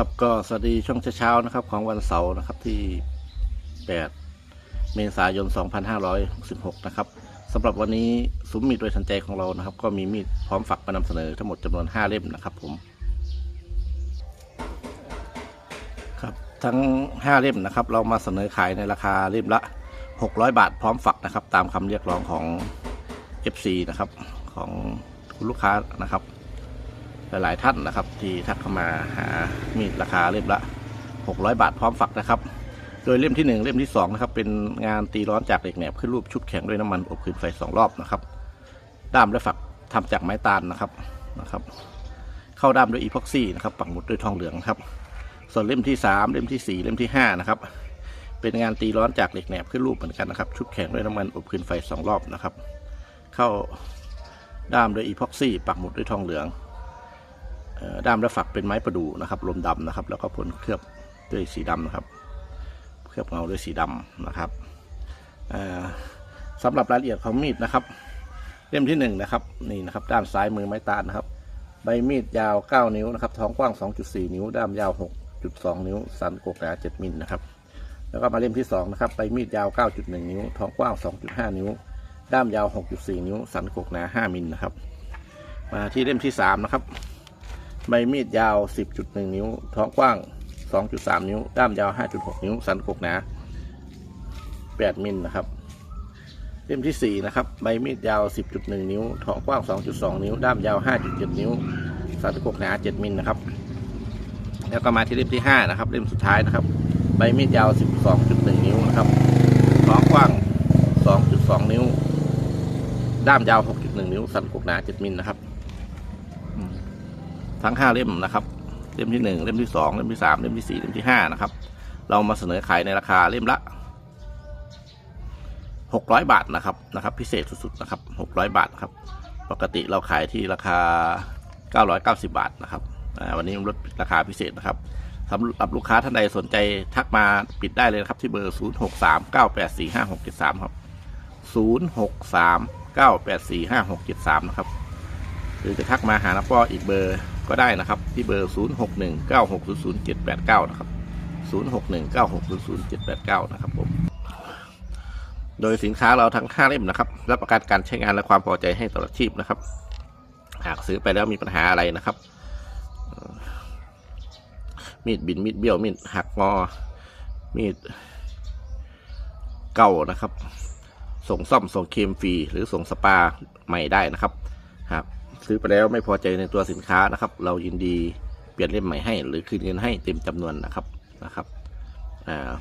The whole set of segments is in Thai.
ครับก็สวัสดีช่วงเช้าๆนะครับ ของวันเสาร์นะครับที่ 8 เมษายน 2566 นะครับสำหรับวันนี้ซุ้มมีดโดยทันใจของเรานะครับ ก็มีมีดพร้อมฝักมานำเสนอทั้งหมดจำนวน 5 เล่มนะครับผมครับทั้ง 5 เล่มนะครับ เรามาเสนอขายในราคาเล่มละ 600 บาทพร้อมฝักนะครับ ตามคำเรียกร้องของ FC นะครับของคุณลูกค้านะครับ หลาย ๆ ท่านนะครับ ที่ทักเข้ามาหามีดราคาเล่มละ 600 บาทพร้อมฝักนะครับ โดยเล่มที่ 1 เล่มที่2นะครับเป็นงานตีร้อนจากเหล็กแหนบขึ้นรูปชุดแข็งด้วยน้ำมันอบคืนไฟสองรอบนะครับด้ามและฝักทำจากไม้ตาลนะครับนะครับ เข้าด้ามด้วยอีพ็อกซี่นะครับปักหมุดด้วยทองเหลืองครับ ส่วนเล่มที่ 3 เล่มทีสี่4 เล่มที่5นะครับเป็นงานตีร้อนจากเหล็กแหนบขึ้นรูปเหมือนกันนะครับ ชุดแข็งด้วยน้ำมันอบคืนไฟสองรอบนะครับ เข้าด้ามด้วยอีพ็อกซี่ ปักหมุดด้วยทองเหลือง ด้ามและฝักเป็นไม้ประดู่นะครับลมดำนะครับ แล้วก็พ่นเคลือบด้วยสีดำนะครับ เคลือบเงาด้วยสีดำนะครับเอ่อสำหรับรายละเอียดของมีดนะครับ เล่มที่หนึ่งนะครับนี่นะครับ ด้านซ้ายมือไม้ตาลนะครับ ใบมีดยาว 9 นิ้วนะครับ ท้องกว้าง 2.4 นิ้ว ด้ามยาว 6.2 นิ้ว สันโกกหนา7มิลนะครับ แล้วก็มาเล่มที่สองนะครับ ใบมีดยาว 9.1 นิ้ว ท้องกว้าง 2.5 นิ้ว ด้ามยาว 6.4 นิ้ว สันโกกหนา 5มิลนะครับ มาที่เล่มที่สามนะครับ ใบมีดยาว 10.1 นิ้ว ท้องกว้าง 2.3 นิ้ว ด้ามยาว 5.6 นิ้ว สันกกหนา 8 มิลนะครับ เล่มที่ 4 นะครับ ใบมีดยาว 10.1 นิ้ว ท้องกว้าง 2.2 นิ้ว ด้ามยาว 5.7 นิ้ว สันกกหนา 7 มิลนะครับ แล้วก็มาที่เล่มที่ 5 นะครับ เล่มสุดท้ายนะครับ ใบมีดยาว 12.1 นิ้วนะครับ ท้องกว้าง 2.2 นิ้ว ด้ามยาว 6.1 นิ้ว สันกกหนา 7 มิลนะครับ ทั้งห้าเล่มนะครับ เล่มที่หนึ่งเล่มที่สองเล่มที่สามเล่มที่สี่เล่มที่ห้านะครับ เรามาเสนอขายในราคาเล่มละหกร้อยบาทนะครับนะครับ พิเศษสุดๆนะครับหกร้อยบาทครับ ปกติเราขายที่ราคาเก้าร้อยเก้าสิบาทนะครับวันนี้ลดราคาพิเศษนะครับสำหรับลูกค้าท่านใดสนใจทักมาปิดได้เลยครับที่เบอร์ศูนย์หกสามเก้าแปดสี่ห้าหกเจ็ดสามครับศูนย์หกสามเก้าแปดสี่ห้าหกเจ็ดสามนะครับ หรือจะทักมาหาน้าป้ออีกเบอร์ ก็ได้นะครับ ที่เบอร์ 0 6 1 9 6 0 0 7 8 9 นะครับ 0 6 1 9 6 0 0 7 8 9 นะครับผม โดยสินค้าเราทั้ง 5 เล่มนะครับ รับประกันการใช้งานและความพอใจให้ตลอดชีพนะครับ หากซื้อไปแล้วมีปัญหาอะไรนะครับ มีดบินมีดเบี้ยวมีดหักงอ มีดเก่านะครับ ส่งซ่อมส่งเคมฟรีหรือส่งสปาใหม่ได้นะครับหาก ซื้อไปแล้วไม่พอใจในตัวสินค้านะครับ เรายินดีเปลี่ยนเล่มใหม่ให้ หรือคืนเงินให้เต็มจำนวนนะครับนะครับ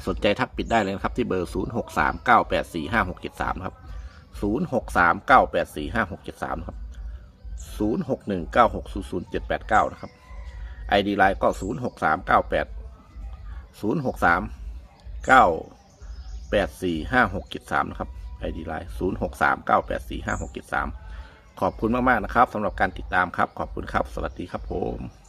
สนใจทักปิดได้เลยนะครับ ที่เบอร์ 0 6 3 9 8 4 5 6 7 3 ครับ 0 6 3 9 8 4 5 6 7 3 ครับ 0 6 1 9 6 0 0 7 8 9 นะครับ ID ไลน์ก็ 0 6 3 9 8 0 6 3 9 8 4 5 6 7 3 นะครับ ID ไลน์0 6 3 9 8 4 5 6 7 3 ขอบคุณมากๆนะครับสำหรับการติดตามครับ ขอบคุณครับ สวัสดีครับผม